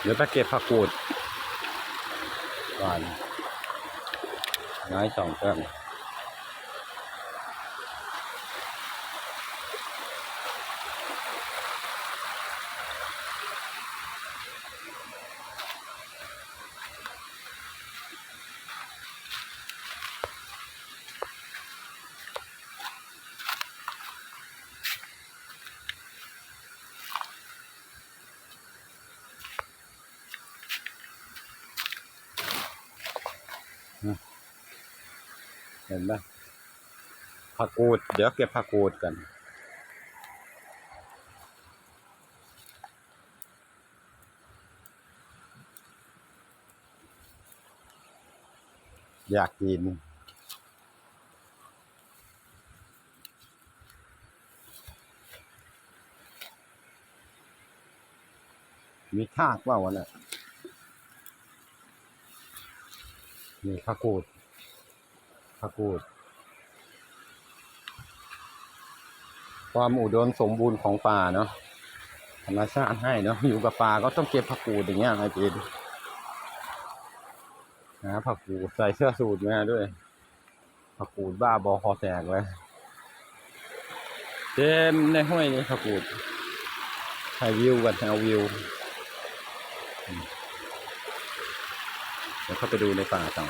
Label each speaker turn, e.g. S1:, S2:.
S1: เดี๋ยวไปเก็บผักกูดก่อนน้อยสองเครื่อง เห็นไหมผักกูด เดี๋ยวเก็บผักกูดกัน อยากกินมีทากว่าวะเนี่ย นี่ผักกูดผักกูด ความอุดมสมบูรณ์ของป่าเนาะธรรมชาติให้เนาะอยู่กับป่าก็ต้องเก็บผักกูดอย่างเงี้ยไอ้จีนนะผักกูดใส่เสื้อสูทมาด้วยผักกูดบ้าบอคอแตกไว้เต็มในห้วยนี้ผักกูดถ่ายวิวกันเอาวิว เดี๋ยวเข้าไปดูในป่าต่อ